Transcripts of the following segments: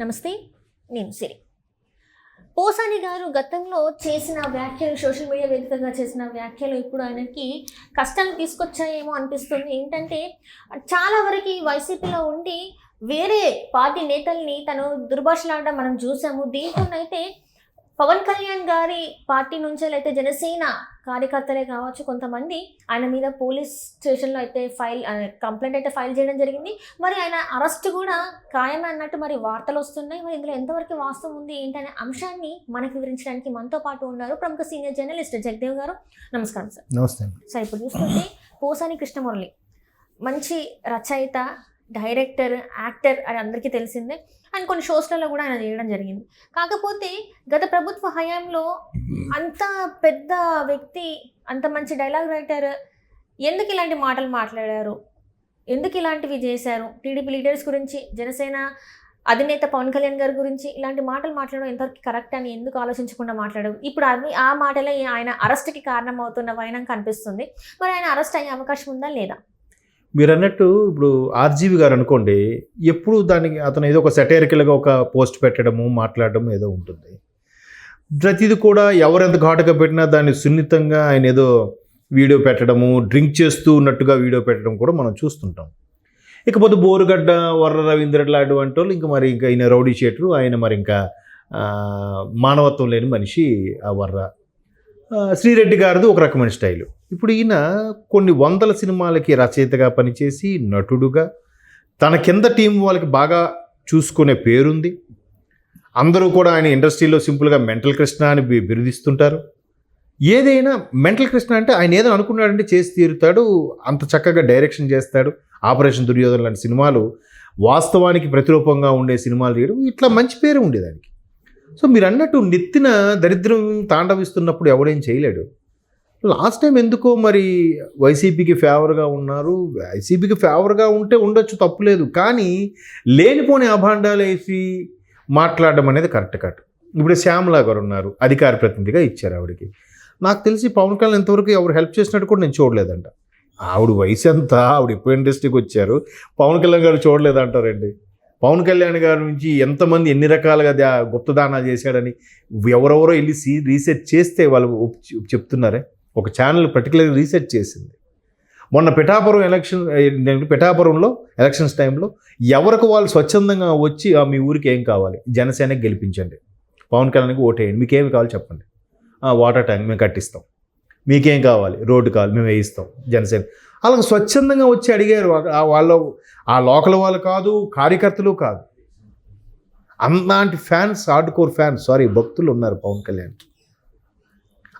నమస్తే నేను సిరి. పోసాని గారు గతంలో చేసిన వ్యాఖ్యలు సోషల్ మీడియా వేదికగా చేసిన వ్యాఖ్యలు ఇప్పుడు ఆయనకి కష్టాలు తీసుకొచ్చాయేమో అనిపిస్తుంది. ఏంటంటే చాలా వరకు వైసీపీలో ఉండి వేరే పార్టీ నేతల్ని తను దుర్భాషలాడడం మనం చూసాము. దీంతోనైతే పవన్ కళ్యాణ్ గారి పార్టీ నుంచి అయితే జనసేన కార్యకర్తలే కావచ్చు కొంతమంది ఆయన మీద పోలీస్ స్టేషన్లో అయితే ఫైల్ కంప్లైంట్ అయితే ఫైల్ చేయడం జరిగింది. మరి ఆయన అరెస్ట్ కూడా ఖాయమే అన్నట్టు మరి వార్తలు వస్తున్నాయి. మరి ఇందులో ఎంతవరకు వాస్తవం ఉంది ఏంటనే అంశాన్ని మనకు వివరించడానికి మనతో పాటు ఉన్నారు ప్రముఖ సీనియర్ జర్నలిస్ట్ జగదేవ్ గారు. నమస్కారం సార్. నమస్తే సార్ ఇప్పుడు చూస్తుంటే పోసాని కృష్ణమురళి మంచి రచయిత డైరెక్టర్ యాక్టర్ అని అందరికీ తెలిసిందే. అండ్ కొన్ని షోస్లలో కూడా ఆయన చేయడం జరిగింది. కాకపోతే గత ప్రభుత్వ హయాంలో అంత పెద్ద వ్యక్తి అంత మంచి డైలాగ్ రైటర్ ఎందుకు ఇలాంటి మాటలు మాట్లాడారు? ఎందుకు ఇలాంటివి చేశారు? టీడీపీ లీడర్స్ గురించి జనసేన అధినేత పవన్ కళ్యాణ్ గారి గురించి ఇలాంటి మాటలు మాట్లాడడం ఎంతవరకు కరెక్ట్ అని ఎందుకు ఆలోచించకుండా మాట్లాడవు ఇప్పుడు అవి ఆ మాటలే ఆయన అరెస్ట్కి కారణం అవుతున్న వైనం కనిపిస్తుంది. మరి ఆయన అరెస్ట్ అయ్యే అవకాశం ఉందా లేదా? మీరు అన్నట్టు ఇప్పుడు ఆర్జీవి గారు అనుకోండి ఎప్పుడు దానికి అతను ఏదో ఒక సెటైరికల్గా ఒక పోస్ట్ పెట్టడము మాట్లాడడం ఏదో ఉంటుంది. ప్రతిది కూడా ఎవరెంత ఘాటుగా పెట్టినా దాన్ని సున్నితంగా ఆయన ఏదో వీడియో పెట్టడము డ్రింక్ చేస్తూ ఉన్నట్టుగా వీడియో పెట్టడం కూడా మనం చూస్తుంటాం. ఇకపోతే బోరుగడ్డ వర్ర రవీంద్ర లాంటి వాళ్ళు ఇంకా మరి ఇంకా ఆయన రౌడీ చేటరు ఆయన మరి ఇంకా మానవత్వం లేని మనిషి ఆ వర్ర శ్రీరెడ్డి గారిది ఒక రకమైన స్టైలు. ఇప్పుడు ఈయన కొన్ని వందల సినిమాలకి రచయితగా పనిచేసి నటుడుగా తన కింద టీం వాళ్ళకి బాగా చూసుకునే పేరుంది. అందరూ కూడా ఆయన ఇండస్ట్రీలో సింపుల్గా మెంటల్ కృష్ణ అని బిరుదిస్తుంటారు. ఏదైనా మెంటల్ కృష్ణ అంటే ఆయన ఏదో అనుకున్నాడంటే చేసి తీరుతాడు అంత చక్కగా డైరెక్షన్ చేస్తాడు. ఆపరేషన్ దుర్యోధన లాంటి సినిమాలు వాస్తవానికి ప్రతిరూపంగా ఉండే సినిమాలు తీయడం ఇట్లా మంచి పేరు ఉండేదానికి. సో మీరు అన్నట్టు నెత్తిన దరిద్రం తాండవిస్తున్నప్పుడు ఎవడేం చేయలేడు. లాస్ట్ టైం ఎందుకో మరి వైసీపీకి ఫేవర్గా ఉన్నారు. వైసీపీకి ఫేవర్గా ఉంటే ఉండొచ్చు తప్పులేదు కానీ లేనిపోని అభాండాలు వేసి మాట్లాడడం అనేది కరెక్ట్ కట్ ఇప్పుడు శ్యామలా గారు ఉన్నారు అధికార ప్రతినిధిగా ఇచ్చారు ఆవిడకి. నాకు తెలిసి పవన్ కళ్యాణ్ ఇంతవరకు ఎవరు హెల్ప్ చేసినట్టు కూడా నేను చూడలేదంట. ఆవిడ వయసు ఎంత? ఆవిడ ఎప్పుడు ఇండస్ట్రీకి వచ్చారు? పవన్ కళ్యాణ్ గారు చూడలేదంటారండి. పవన్ కళ్యాణ్ గారి నుంచి ఎంతమంది ఎన్ని రకాలుగా దా- గుప్తదానాలు చేశాడని ఎవరెవరో వెళ్ళి సీ రీసెర్చ్ చేస్తే వాళ్ళు చెప్తున్నారే. ఒక ఛానల్ పర్టికులర్గా రీసెర్చ్ చేసింది. మొన్న పిఠాపురం ఎలక్షన్ పిఠాపురంలో ఎలక్షన్స్ టైంలో ఎవరికి వాళ్ళు స్వచ్ఛందంగా వచ్చి "ఆ, మీ ఊరికి ఏం కావాలి? జనసేనకి గెలిపించండి. పవన్ కళ్యాణ్కి ఓటేయండి. మీకు ఏమి కావాలి చెప్పండి. వాటర్ ట్యాంక్ మేము కట్టిస్తాం. మీకేం కావాలి? రోడ్డు కావాలి. మేము వేయిస్తాం జనసేన. అలా స్వచ్ఛందంగా వచ్చి అడిగారు. వాళ్ళ ఆ లోకల్ వాళ్ళు కాదు కార్యకర్తలు కాదు. అలాంటి fans hard core fans. Sorry భక్తులు ఉన్నారు పవన్ కళ్యాణ్.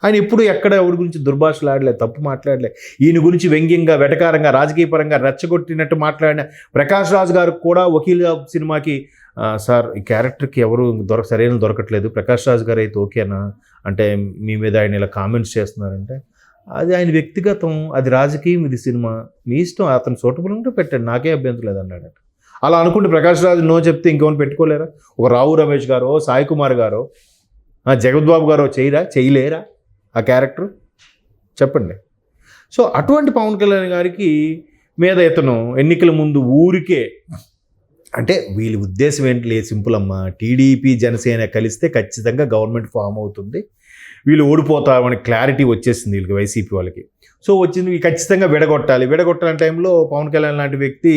ఆయన ఎప్పుడు ఎక్కడ ఎవరి గురించి దుర్భాషలు ఆడలే తప్పు మాట్లాడలే. ఈయన గురించి వ్యంగ్యంగా వెటకారంగా రాజకీయపరంగా రెచ్చగొట్టినట్టు మాట్లాడిన ప్రకాష్ రాజు గారు కూడా వకీల్ సినిమాకి సార్ ఈ క్యారెక్టర్కి ఎవరు దొరక సరైన దొరకట్లేదు. ప్రకాష్ రాజ్ గారు అయితే ఓకేనా? అంటే మీ మీద ఆయన ఇలా కామెంట్స్ చేస్తున్నారంటే అది ఆయన వ్యక్తిగతం అది రాజకీయం ఇది సినిమా. మీ ఇష్టం అతను సూటబుల్ ఉంటే పెట్టండి. నాకే అభ్యంతరం లేదు అన్నాడు అలా అనుకుంటే ప్రకాష్ రాజు నో చెప్తే ఇంకేమైనా పెట్టుకోలేరా? ఒక రావు రమేష్ గారో సాయి కుమార్ గారో ఆ, జగద్బాబు గారో చేయరా? చేయలేరా ఆ క్యారెక్టర్? చెప్పండి. సో అటువంటి పవన్ కళ్యాణ్ గారికి మీద ఇతను ఎన్నికల ముందు ఊరికే అంటే వీళ్ళ ఉద్దేశం ఏంటి లేదు సింపుల్ అమ్మా టీడీపీ జనసేన కలిస్తే ఖచ్చితంగా గవర్నమెంట్ ఫామ్ అవుతుంది. వీళ్ళు ఓడిపోతామని క్లారిటీ వచ్చేసింది వీళ్ళకి వైసీపీ వాళ్ళకి. సో వచ్చింది ఖచ్చితంగా విడగొట్టాలి. విడగొట్టాలని టైంలో పవన్ కళ్యాణ్ లాంటి వ్యక్తి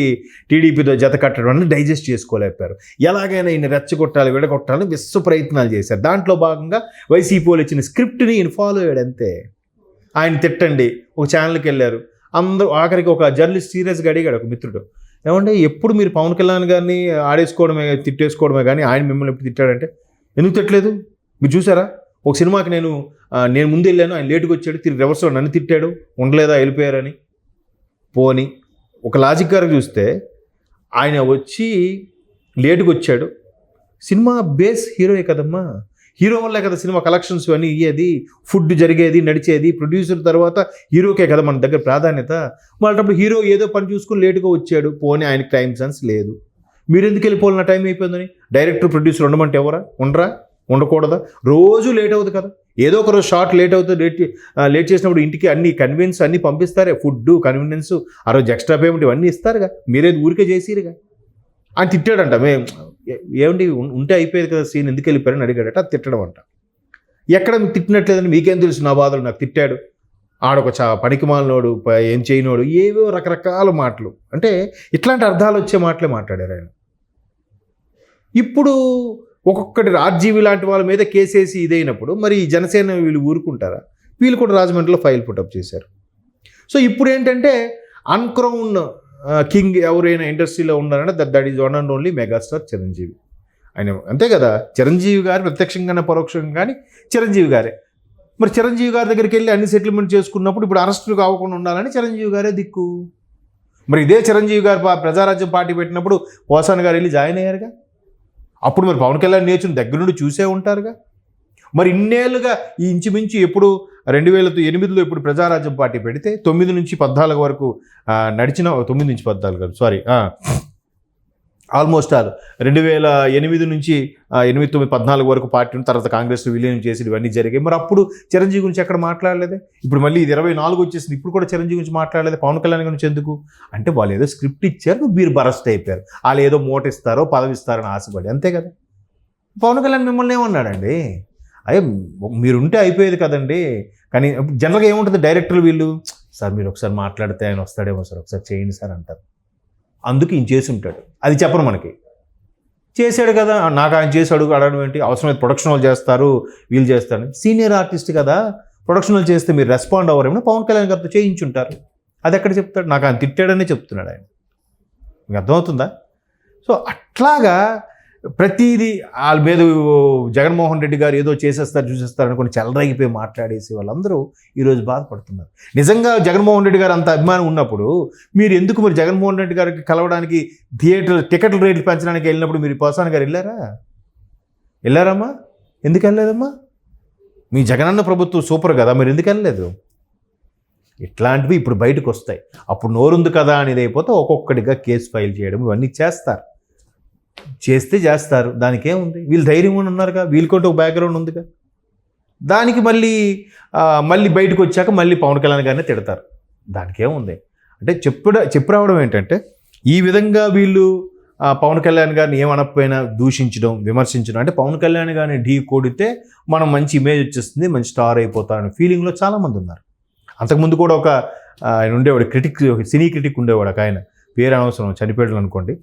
టీడీపీతో జత కట్టడం అనేది డైజెస్ట్ చేసుకోలేకపోయారు. ఎలాగైనా ఈయన రెచ్చగొట్టాలి విడగొట్టాలని విశ్వ ప్రయత్నాలు చేశారు. దాంట్లో భాగంగా వైసీపీ వాళ్ళు ఇచ్చిన స్క్రిప్ట్ని ఈయన ఫాలో అయ్యాడు అంతే. ఆయన తిట్టండి. ఒక ఛానల్కి వెళ్ళారు. అందరూ ఆఖరికి ఒక జర్నలిస్ట్ సీరియస్గా అడిగాడు ఒక మిత్రుడు. ఏమంటే ఎప్పుడు మీరు పవన్ కళ్యాణ్ గారిని ఆడేసుకోవడమే తిట్టేసుకోవడమే కానీ ఆయన మిమ్మల్ని ఎప్పుడు తిట్టాడంటే ఎందుకు తిట్టలేదు? మీరు చూసారా? ఒక సినిమాకి నేను నేను ముందు వెళ్ళాను ఆయన లేటుగా వచ్చాడు తిరిగి రివర్స్లో నన్ను తిట్టాడు ఉండలేదా వెళ్ళిపోయారని. పోని ఒక లాజిక్ గారు చూస్తే ఆయన వచ్చి లేటుగా వచ్చాడు. సినిమా బేస్ హీరోయే కదమ్మా? హీరో వల్లే కదా సినిమా కలెక్షన్స్ అన్నీ ఇయ్యేది ఫుడ్ జరిగేది నడిచేది ప్రొడ్యూసర్ తర్వాత హీరోకే కదా మన దగ్గర ప్రాధాన్యత. వాళ్ళప్పుడు హీరో ఏదో పని చూసుకుని లేటుగా వచ్చాడు పోనీ ఆయనకి టైం సెన్స్ లేదు. మీరు ఎందుకు వెళ్ళిపోవాలన్న టైం అయిపోయిందని? డైరెక్టర్ ప్రొడ్యూసర్ ఉండమంటే ఎవరా? ఉండరా? ఉండకూడదా? రోజు లేట్ అవుతుంది కదా. ఏదో ఒక రోజు షార్ట్ లేట్ అవుతుంది లేట్ లేట్ చేసినప్పుడు ఇంటికి అన్ని కన్వీన్స్ అన్నీ పంపిస్తారే ఫుడ్ కన్వీనియన్స్ ఆ రోజు ఎక్స్ట్రా పేమెంట్ ఇవన్నీ ఇస్తారుగా. మీరేది ఊరికే చేసిరుగా ఆయన తిట్టాడంట. మేము ఏమండి ఉంటే అయిపోయేది కదా సీన్ ఎందుకు వెళ్ళిపోయారని అడిగాడట. అది తిట్టడం అంట ఎక్కడ మీకు తిట్టినట్లేదని మీకేం తెలుసు? నా బాధలు నాకు తిట్టాడు. ఆడొక చా పనికిమాలినోడు ఏం చేయనోడు ఏవో రకరకాల మాటలు. అంటే ఇట్లాంటి అర్థాలు వచ్చే మాటలే మాట్లాడారు ఆయన. ఇప్పుడు ఒక్కొక్కటి రాజ్జీవి లాంటి వాళ్ళ మీద కేసేసి ఇదైనప్పుడు మరి జనసేన వీళ్ళు ఊరుకుంటారా? వీళ్ళు కూడా రాజమండ్రిలో ఫైల్ పుటప్ చేశారు. సో ఇప్పుడు ఏంటంటే అన్క్రౌన్ కింగ్ ఎవరైనా ఇండస్ట్రీలో ఉన్నారంటే that that is one and only megastar Chiranjeevi. ఆయన అంతే కదా చిరంజీవి గారు ప్రత్యక్షంగానే పరోక్షంగా కానీ చిరంజీవి గారే. మరి చిరంజీవి గారి దగ్గరికి వెళ్ళి అన్ని సెటిల్మెంట్ చేసుకున్నప్పుడు ఇప్పుడు అరెస్టులు కావకుండా ఉండాలని చిరంజీవి గారే దిక్కు. మరి ఇదే చిరంజీవి గారు పా- ప్రజారాజ్యం పార్టీ పెట్టినప్పుడు పోసాన్ గారు వెళ్ళి జాయిన్ అయ్యారుగా? అప్పుడు మరి పవన్ కళ్యాణ్ నేర్చుని దగ్గర నుండి చూసే ఉంటారుగా? మరి ఇన్నేళ్ళుగా ఈ ఇంచుమించు ఎప్పుడు రెండు వేల ఎనిమిదిలో ఇప్పుడు ప్రజారాజ్యం పార్టీ పెడితే తొమ్మిది నుంచి పద్నాలుగు వరకు నడిచిన తొమ్మిది నుంచి పద్నాలుగు కాదు సారీ ఆల్మోస్ట్ ఆల్ రెండు వేల ఎనిమిది నుంచి ఎనిమిది తొమ్మిది పద్నాలుగు వరకు పార్టీ ఉన్న తర్వాత కాంగ్రెస్ విలీనం చేసి ఇవన్నీ జరిగాయి. మరి అప్పుడు చిరంజీవి గురించి ఎక్కడ మాట్లాడలేదే? ఇప్పుడు మళ్ళీ ఇది ఇరవై నాలుగు వచ్చేసింది. ఇప్పుడు కూడా చిరంజీవి గురించి మాట్లాడలేదు? పవన్ కళ్యాణ్ గురించి ఎందుకు? అంటే వాళ్ళు ఏదో స్క్రిప్ట్ ఇచ్చారు మీరు బరస్ట్ అయిపోయారు. వాళ్ళు ఏదో మోటిస్తారో పదవిస్తారని ఆశపడి అంతే కదా? పవన్ కళ్యాణ్ మిమ్మల్ని ఏమన్నాడండి? అదే మీరుంటే అయిపోయేది కదండి. కానీ జనరల్గా ఏముంటుంది డైరెక్టర్లు వీళ్ళు? సార్ మీరు ఒకసారి మాట్లాడితే ఆయన వస్తాడేమో సార్ ఒకసారి చేయండి సార్ అంటారు. అందుకు ఈయన చేసి ఉంటాడు. అది చెప్పరు మనకి. చేశాడు కదా నాకు ఆయన చేసి అడుగు అడగడం ఏంటి? అవసరమైతే ప్రొడక్షన్ వాళ్ళు చేస్తారు వీళ్ళు చేస్తారు. సీనియర్ ఆర్టిస్ట్ కదా ప్రొడక్షన్ వాళ్ళు చేస్తే మీరు రెస్పాండ్ అవ్వరేమో పవన్ కళ్యాణ్ గారితో చేయించుంటారు. అది ఎక్కడ చెప్తాడు? నాకు ఆయన తిట్టాడనే చెప్తున్నాడు ఆయన. మీకు అర్థమవుతుందా? సో అట్లాగా ప్రతిదీ వాళ్ళ మీద జగన్మోహన్ రెడ్డి గారు ఏదో చేసేస్తారు చూసేస్తారు అనుకుని చెలరైపోయి మాట్లాడేసి వాళ్ళందరూ ఈరోజు బాధపడుతున్నారు. నిజంగా జగన్మోహన్ రెడ్డి గారు అంత అభిమానం ఉన్నప్పుడు మీరు ఎందుకు మరి జగన్మోహన్ రెడ్డి గారికి కలవడానికి థియేటర్ టికెట్ల రేట్లు పెంచడానికి వెళ్ళినప్పుడు మీరు పోసాని గారు వెళ్ళారా? వెళ్ళారమ్మా? ఎందుకు వెళ్ళలేదమ్మా? మీ జగనన్న ప్రభుత్వం సూపర్ కదా మీరు ఎందుకు వెళ్ళలేదు? ఇట్లాంటివి ఇప్పుడు బయటకు వస్తాయి. అప్పుడు నోరుంది కదా అనేది అయిపోతే ఒక్కొక్కటిగా కేసు ఫైల్ చేయడం ఇవన్నీ చేస్తారు. చేస్తే చేస్తారు. దానికి ఏముంది వీళ్ళు ధైర్యం కూడా ఉన్నారుగా? కూడా ఒక బ్యాక్గ్రౌండ్ ఉందిగా? దానికి మళ్ళీ మళ్ళీ బయటకు వచ్చాక మళ్ళీ పవన్ కళ్యాణ్ గారిని తిడతారు. దానికి ఏముంది అంటే చెప్పడ చెప్పు రావడం ఏంటంటే ఈ విధంగా వీళ్ళు పవన్ కళ్యాణ్ గారిని ఏమనకపోయినా దూషించడం విమర్శించడం అంటే పవన్ కళ్యాణ్ గారిని ఢీ కొడితే మనం మంచి ఇమేజ్ వచ్చేస్తుంది మంచి స్టార్ అయిపోతారనే ఫీలింగ్లో చాలామంది ఉన్నారు. అంతకుముందు కూడా ఒక ఆయన ఉండేవాడు క్రిటిక్ సినీ క్రిటిక్ ఉండేవాడు ఒక ఆయన. పేరు అనవసరం చనిపోయాడు అనుకోండి.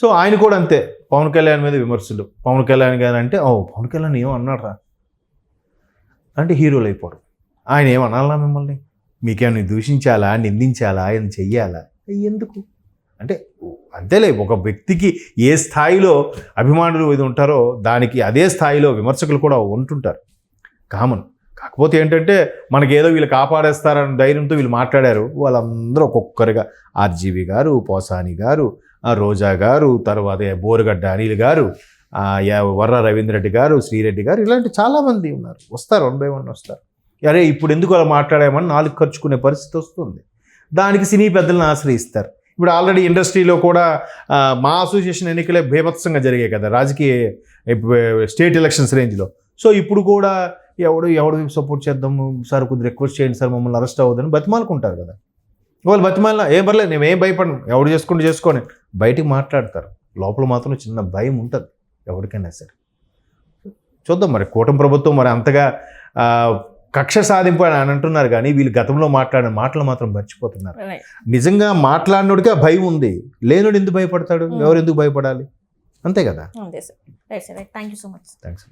సో ఆయన కూడా అంతే. పవన్ కళ్యాణ్ మీద విమర్శలు. పవన్ కళ్యాణ్ గారు అంటే ఓ పవన్ కళ్యాణ్ ఏమో అంటే హీరోలు అయిపోవడం ఆయన ఏమనాలా మిమ్మల్ని? మీకేమైనా దూషించాలా? నిందించాలా? ఆయన చెయ్యాలా? ఎందుకు? అంటే అంతేలే ఒక వ్యక్తికి ఏ స్థాయిలో అభిమానులు ఇది ఉంటారో దానికి అదే స్థాయిలో విమర్శకులు కూడా ఉంటుంటారు. కామన్. కాకపోతే ఏంటంటే మనకి ఏదో వీళ్ళు కాపాడేస్తారన్న ధైర్యంతో వీళ్ళు మాట్లాడారు. వాళ్ళందరూ ఒక్కొక్కరిగా. ఆర్జీవి గారు పోసాని గారు రోజా గారు తర్వాత బోరుగడ్డ అనిల్ గారు వర్ర రవీంద్రెడ్డి గారు శ్రీరెడ్డి గారు ఇలాంటి చాలామంది ఉన్నారు. వస్తారు వన్ బై వన్ వస్తారు. అరే ఇప్పుడు ఎందుకు అలా మాట్లాడామని నాలుగు ఖర్చుకునే పరిస్థితి వస్తుంది. దానికి సినీ పెద్దలను ఆశ్రయిస్తారు. ఇప్పుడు ఆల్రెడీ ఇండస్ట్రీలో కూడా మా అసోసియేషన్ ఎన్నికలే భీభత్సంగా జరిగాయి కదా రాజకీయ ఇప్పుడు స్టేట్ ఎలక్షన్స్ రేంజ్లో. సో ఇప్పుడు కూడా ఎవడు ఎవడు సపోర్ట్ చేద్దాము సార్ కొద్దిగా రిక్వెస్ట్ చేయండి సార్ మమ్మల్ని అరెస్ట్ అవ్వదని బతిమాలుకుంటారు కదా. వాళ్ళు బతిమాల ఏం పర్లేదు నేను ఏం భయపడను ఎవడు చేసుకుంటూ చేసుకొని. బయటికి మాట్లాడతారు. లోపల మాత్రం చిన్న భయం ఉంటుంది ఎవరికైనా సరే. చూద్దాం మరి కూటమి ప్రభుత్వం మరి అంతగా కక్ష సాధింపు అని అంటున్నారు కానీ వీళ్ళు గతంలో మాట్లాడిన మాటలు మాత్రం మర్చిపోతున్నారు. నిజంగా మాట్లాడినోడికి ఆ భయం ఉంది. లేనుడు ఎందుకు భయపడతాడు? Hmm. ఎవరు ఎందుకు భయపడాలి? అంతే కదా? Thank you so much thanks